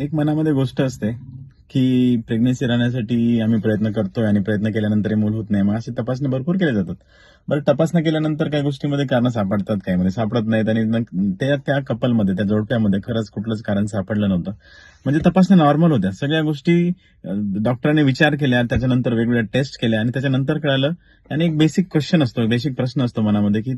एक मनामध्ये गोष्ट असते की प्रेग्नेन्सी राहण्यासाठी आम्ही प्रयत्न करतोय आणि प्रयत्न केल्यानंतर मूल होत नाही. मग असे तपासण्या भरपूर केल्या जातात. बरं तपासण्या केल्यानंतर काही गोष्टीमध्ये कारण सापडतात काही मध्ये. सापडत नाहीत आणि त्या त्या कपलमध्ये त्या जोडप्यामध्ये खरंच कुठलंच कारण सापडलं नव्हतं. म्हणजे तपासण्या नॉर्मल होत्या. सगळ्या गोष्टी डॉक्टरांनी विचार केल्या त्याच्यानंतर वेगवेगळ्या टेस्ट केल्या आणि त्याच्यानंतर कळालं आणि एक बेसिक क्वेश्चन असतो बेसिक प्रश्न असतो मनामध्ये की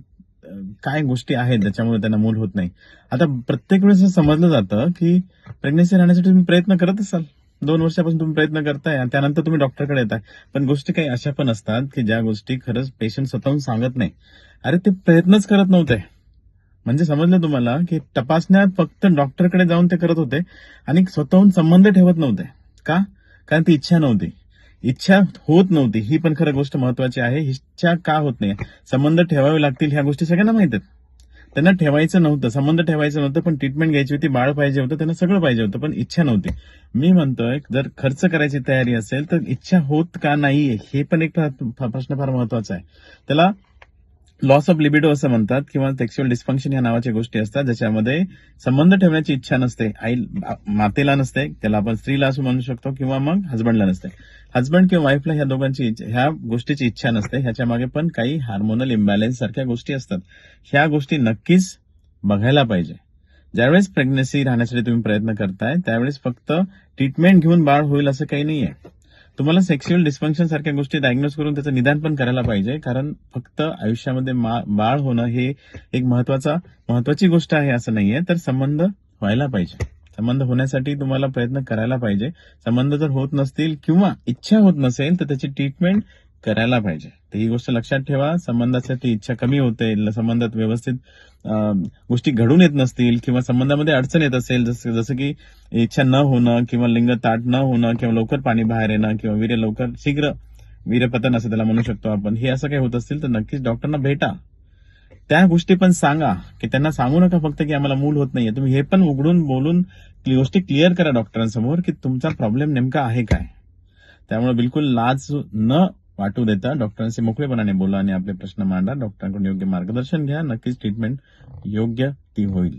काय गोष्टी आहेत ज्याच्यामुळे त्यांना मूल होत नाही. आता प्रत्येक वेळेस असं समजलं जातं की प्रेग्नेसी राहण्यासाठी तुम्ही प्रयत्न करत असाल. दोन वर्षापासून तुम्ही प्रयत्न करताय आणि त्यानंतर तुम्ही डॉक्टरकडे येताय. पण गोष्टी काही अशा पण असतात की ज्या गोष्टी खरंच पेशंट स्वतःहून सांगत नाही. अरे ते प्रयत्नच करत नव्हते. म्हणजे समजलं तुम्हाला की तपासण्यात फक्त डॉक्टरकडे जाऊन ते करत होते आणि स्वतःहून संबंध ठेवत नव्हते. का? कारण ती इच्छा नव्हती. इच्छा होत नव्हती. ही पण खरं गोष्ट महत्वाची आहे. इच्छा का होत नाही? संबंध ठेवावे लागतील ह्या गोष्टी सगळ्यांना माहीत आहेत. त्यांना ठेवायचं नव्हतं. संबंध ठेवायचं नव्हतं पण ट्रीटमेंट घ्यायची होती बाळ पाहिजे होतं त्यांना सगळं पाहिजे होतं पण इच्छा नव्हती. मी म्हणतोय जर खर्च करायची तयारी असेल तर इच्छा होत का नाही हे पण एक प्रश्न फार महत्त्वाचा आहे. त्याला लॉस ऑफ लिबिडो असं म्हणतात किंवा सेक्शुअल डिस्फंक्शन या नावाच्या गोष्टी असतात ज्याच्यामध्ये संबंध ठेवण्याची इच्छा नसते आई मातेला नसते त्याला आपण स्त्रीला असं म्हणू शकतो किंवा मग हजबंडला नसते. हजबंड किंवा वाईफला ह्या दोघांची ह्या गोष्टीची इच्छा नसते ह्याच्या मागे पण काही हार्मोनल इम्बॅलन्स सारख्या गोष्टी असतात. ह्या गोष्टी नक्कीच बघायला पाहिजे. ज्यावेळेस प्रेग्नन्सी राहण्यासाठी तुम्ही प्रयत्न करताय त्यावेळेस फक्त ट्रीटमेंट घेऊन बाळ होईल असं काही नाहीये. तुम्हाला सेक्शुअल डिस्फंक्शन सारख्या गोष्टी डायग्नोज करून त्याचं निदान पण करायला पाहिजे. कारण फक्त आयुष्यामध्ये मा- बाळ होणं हे एक महत्त्वाचा महत्वाची गोष्ट आहे असं नाहीये. तर संबंध व्हायला पाहिजे. संबंध होण्यासाठी तुम्हाला प्रयत्न करायला पाहिजे. संबंध जर होत नसतील किंवा इच्छा होत नसेल तर त्याची ट्रीटमेंट करायला पाहिजे. तर ही गोष्ट लक्षात ठेवा. संबंधासाठी इच्छा कमी होते संबंधात व्यवस्थित गोष्टी घडून येत नसतील किंवा संबंधामध्ये अडचण येत असेल जसं जसं की इच्छा न होणं किंवा लिंग ताट न होणं किंवा लवकर पाणी बाहेर येणं किंवा वीर्य लवकर शीघ्र वीर्यपतन असं त्याला म्हणू शकतो आपण. हे असं काही होत असतील तर नक्कीच डॉक्टरना भेटा. त्या गोष्टी पण सांगा की त्यांना सांगू नका फक्त की आम्हाला मूल होत नाहीये. तुम्ही हे पण उघडून बोलून गोष्टी क्लिअर करा डॉक्टरांसमोर की तुमचा प्रॉब्लेम नेमका आहे काय? त्यामुळे बिलकुल लाज न वाटू देता. डॉक्टरांशी मोकळेपणाने बोला आणि आपले प्रश्न मांडा. डॉक्टरांकडून योग्य मार्गदर्शन घ्या. नक्कीच ट्रीटमेंट योग्य ती होईल.